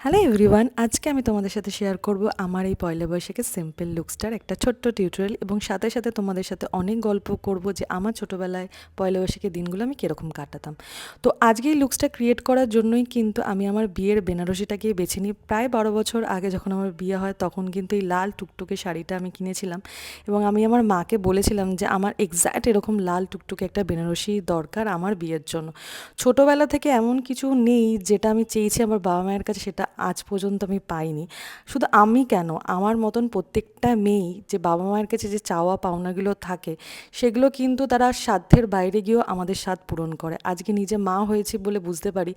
Hello everyone আজকে আমি তোমাদের সাথে শেয়ার করব আমার এই পয়লা বৈশাখের সিম্পল লুকসটার একটা ছোট্ট টিউটোরিয়াল এবং সাথে সাথে তোমাদের সাথে অনেক গল্প করব যে আমার ছোটোবেলায় পয়লা বৈশাখের দিনগুলো আমি কীরকম কাটাতাম। তো আজকে এই লুকসটা ক্রিয়েট করার জন্যই কিন্তু আমি আমার বিয়ের বেনারসিটাকে বেছে নিই প্রায় বারো বছর আগে যখন আমার বিয়ে হয় তখন কিন্তু এই লাল টুকটুকে শাড়িটা আমি কিনেছিলাম এবং আমি আমার মাকে বলেছিলাম যে আমার এক্স্যাক্ট এরকম লাল টুকটুকে একটা বেনারসি দরকার আমার বিয়ের জন্য। ছোটোবেলা থেকে এমন কিছু নেই যেটা আমি চেয়েছি আমার বাবা মায়ের কাছে সেটা আজ পর্যন্ত আমি পাইনি। শুধু আমি কেন? আমার মতন প্রত্যেকটা মেয়েই যে বাবা মায়ের কাছে যে চাওয়া পাওনাগুলো থাকে, সেগুলো কিন্তু তারা সাধ্যের বাইরে গিয়েও আমাদের স্বাদ পূরণ করে। আজকে নিজে মা হয়েছি বলে বুঝতে পারি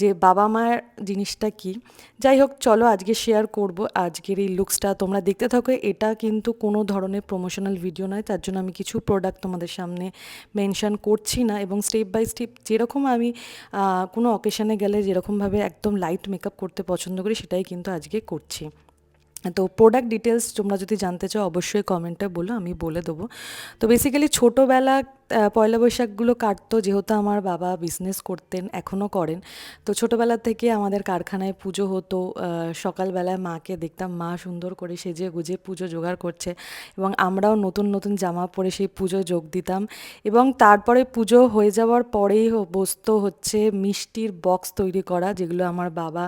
যে বাবা মায়ের জিনিসটা কি। যাই হোক, চলো আজকে শেয়ার করব আজকের এই লুকসটা তোমরা দেখতে থাকো, এটা কিন্তু কোনো ধরনের প্রমোশনাল ভিডিও নয়, তার জন্য আমি কিছু প্রোডাক্ট তোমাদের সামনে মেনশন করছি না এবং স্টেপ বাই স্টেপ যেরকম আমি কোনো অকেশনে গেলে যেরকমভাবে একদম লাইট মেকআপ করতে পছন্দ করি সেটাই কিন্তু আজকে করছি। তো প্রোডাক্ট ডিটেলস তোমরা যদি জানতে চাও অবশ্যই কমেন্টে বলো, আমি বলে দেবো। তো বেসিক্যালি ছোটোবেলা পয়লা বৈশাখগুলো কাটতো, যেহেতু আমার বাবা বিজনেস করতেন, এখনও করেন। তো ছোটোবেলা থেকে আমাদের কারখানায় পুজো হতো সকালবেলায় মাকে দেখতাম, মা, সুন্দর করে সেজে গুজে পুজো জোগাড় করছে। এবং আমরাও নতুন নতুন জামা পরে সেই পুজো যোগ দিতাম। এবং তারপরে পুজো হয়ে যাওয়ার পরেই বসতো হচ্ছে মিষ্টির বক্স তৈরি করা, যেগুলো আমার বাবা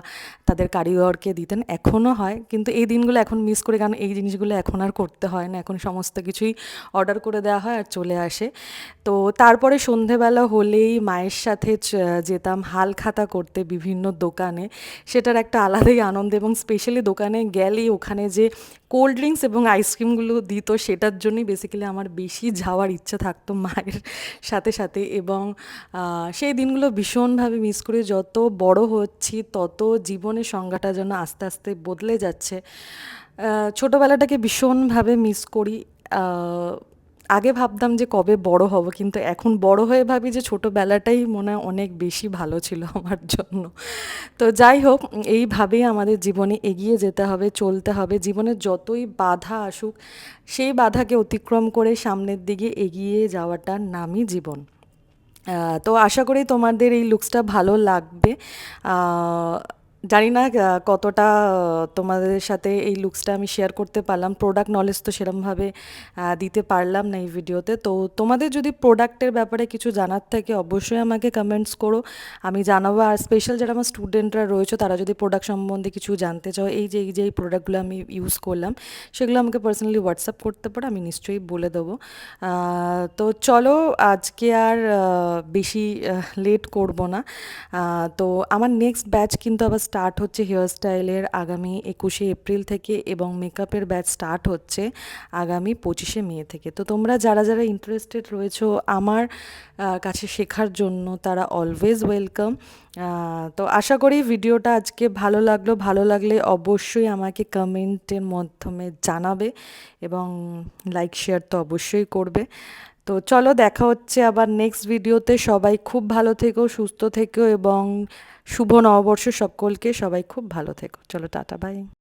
তাদের কারিগরকে দিতেন। এখনও হয়, কিন্তু এই দিনগুলো এখন মিস করে, কারণ এই জিনিসগুলো এখন আর করতে হয় না। এখন সমস্ত কিছুই অর্ডার করে দেওয়া হয় আর চলে আসে। তো তারপরে সন্ধেবেলা হলেই মায়ের সাথে যেতাম হাল খাতা করতে বিভিন্ন দোকানে। সেটার একটা আলাদাই আনন্দ এবং স্পেশালি দোকানে গেলেই ওখানে যে কোল্ড ড্রিঙ্কস এবং আইসক্রিমগুলো দিত, সেটার জন্যই বেসিক্যালি আমার বেশি যাওয়ার ইচ্ছা থাকতো মায়ের সাথে সাথে। এবং সেই দিনগুলো ভীষণভাবে মিস করি। যত বড় হচ্ছি, তত জীবনের সংজ্ঞাটা যেন আস্তে আস্তে বদলে যাচ্ছে। ছোটোবেলাটাকে ভীষণভাবে মিস করি। আগে ভাবতাম যে কবে বড় হব, কিন্তু এখন বড় হয়ে ভাবি যে ছোটোবেলাটাই মনে হয় অনেক বেশি ভালো ছিল আমার জন্য। তো যাই হোক এইভাবেই আমাদের জীবনে এগিয়ে যেতে হবে, চলতে হবে। জীবনে যতই বাধা আসুক, সেই বাধাকে অতিক্রম করে সামনের দিকে এগিয়ে যাওয়াটার নামই জীবন। তো আশা করি তোমাদের এই লুকসটা ভালো লাগবে। জানি না কতটা তোমাদের সাথে এই লুকসটা আমি শেয়ার করতে পারলাম। প্রোডাক্ট নলেজ তো সেরমভাবে দিতে পারলাম না এই ভিডিওতে তো তোমাদের যদি প্রোডাক্টের ব্যাপারে কিছু জানার থাকে, অবশ্যই আমাকে কমেন্টস করো। আমি জানাব। আর স্পেশাল যারা আমার স্টুডেন্টরা রয়েছে, তারা যদি প্রোডাক্ট সম্বন্ধে কিছু জানতে চাও, এই যে এই যে, এই প্রোডাক্টগুলো আমি ইউজ করলাম, সেগুলো আমাকে পার্সোনালি হোয়াটসঅ্যাপ করতে পারো, আমি নিশ্চয়ই বলে দেবো। তো চলো, আজকে আর বেশি লেট করব না। তো আমার নেক্সট ব্যাচ কিন্তু আবার স্টার্ট হচ্ছে হেয়ার স্টাইলের আগামী একুশে এপ্রিল থেকে এবং মেকআপের ব্যাচ স্টার্ট হচ্ছে আগামী পঁচিশে মে থেকে। তো তোমরা যারা যারা ইন্টারেস্টেড রয়েছো আমার কাছে শেখার জন্য তারা অলওয়েজ ওয়েলকাম তো আশা করি ভিডিওটা আজকে ভালো লাগল। ভালো লাগলে অবশ্যই আমাকে কমেন্টের মাধ্যমে জানাবে এবং লাইক শেয়ার তো অবশ্যই করবে। তো চলো দেখা হচ্ছে আবার নেক্সট ভিডিওতে সবাই খুব ভালো থেকো, সুস্থ থেকো এবং শুভ নববর্ষ সকলকে। সবাই খুব ভালো থেকো। চলো, টাটা বাই